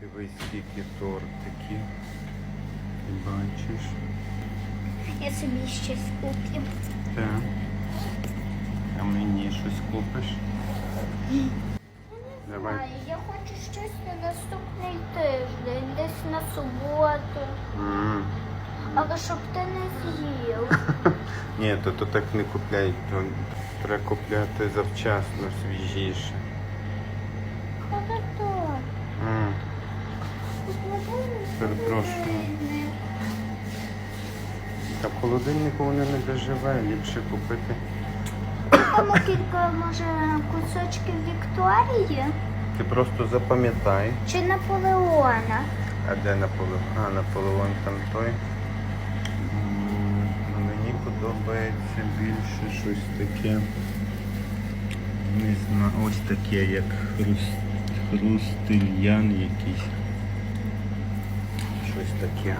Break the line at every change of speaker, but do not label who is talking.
Дивись, скільки тортики. Ти бачиш?
Я собі щось куплю.
Так. А мені щось купиш? Давай.
Знаю, я хочу щось на наступний тиждень, десь на суботу.
М.
Але щоб ти не з'їв.
Ні, то, то так не купляй, то треба купляти завчасно, свіжіше.
Хорошо.
М. Перепрошую. Та в холодильнику воно не доживе, ліпше купити.
Купимо кілька, може, кусочків Вікторії
Ти просто запам'ятай.
чи Наполеона.
А де Наполеон? А, Наполеон там той. М, ну, Мені подобається більше щось таке. Не знаю, ось таке, як хрус... хрустильян якийсь. Щось таке.